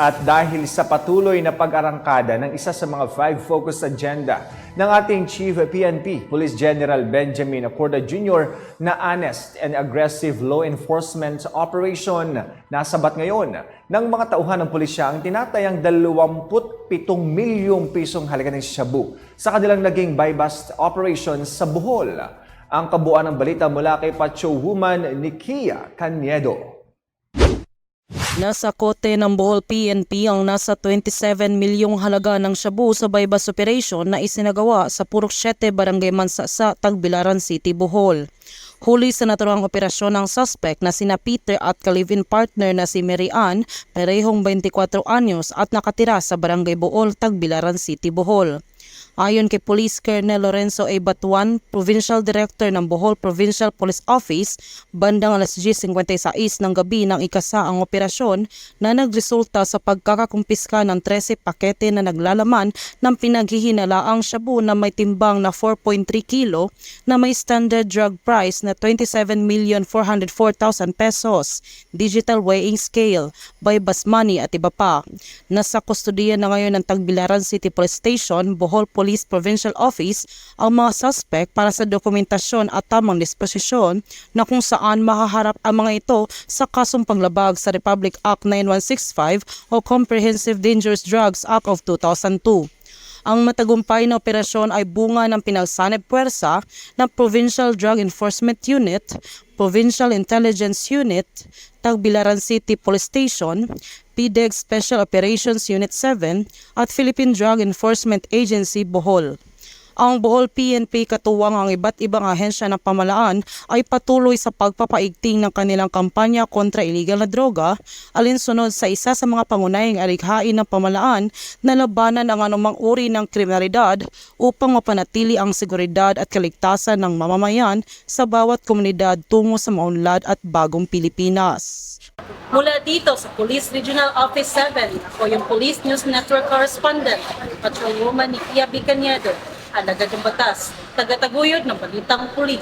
At dahil sa patuloy na pag-arangkada ng isa sa mga five focus agenda ng ating Chief PNP, Police General Benjamin Acorda Jr. na honest and aggressive law enforcement operation nasabat ngayon ng mga tauhan ng pulisya ang tinatayang 27 milyong pisong halaga ng shabu sa kanilang naging buy-bust operation sa Bohol. Ang kabuuan ng balita mula kay Pacho Woman Nikia Caniedo. Nasa kote ng Bohol PNP ang nasa 27 milyong halaga ng shabu sa bypass operation na isinagawa sa Purok 7 Barangay Mansasa, Tagbilaran City, Bohol. Huli sa naturang operasyon ng suspect na sina Peter at kalivin partner na si Mary Ann, parehong 24 anyos at nakatira sa Barangay Bohol, Tagbilaran City, Bohol. Ayon kay Police Colonel Lorenzo A. Batuan, Provincial Director ng Bohol Provincial Police Office, bandang alas 10.56 ng gabi ng ikasa ang operasyon na nagresulta sa pagkakakumpiska ng 13 pakete na naglalaman ng pinaghihinalaang shabu na may timbang na 4.3 kilo na may standard drug price na 27,404,000 pesos, digital weighing scale, by bus money at iba pa. Nasa kustodiya na ngayon ng Tagbilaran City Police Station, Bohol Police Provincial Office ang mga suspect para sa dokumentasyon at tamang disposisyon na kung saan mahaharap ang mga ito sa kasong panglabag sa Republic Act 9165 o Comprehensive Dangerous Drugs Act of 2002. Ang matagumpay na operasyon ay bunga ng pinagsanib puwersa ng Provincial Drug Enforcement Unit, Provincial Intelligence Unit, Tagbilaran City Police Station, PDEG Special Operations Unit 7 at Philippine Drug Enforcement Agency Bohol. Ang Bohol PNP katuwang ang iba't ibang ahensya ng pamalaan ay patuloy sa pagpapaigting ng kanilang kampanya kontra illegal na droga alinsunod sa isa sa mga pangunahing alikhain ng pamalaan na labanan ang anumang uri ng kriminalidad upang mapanatili ang seguridad at kaligtasan ng mamamayan sa bawat komunidad tungo sa maunlad at bagong Pilipinas. Mula dito sa Police Regional Office 7, ako yung Police News Network Correspondent, Patrolwoman ni Pia Alagad ng batas, tagataguyod ng balitang pulis.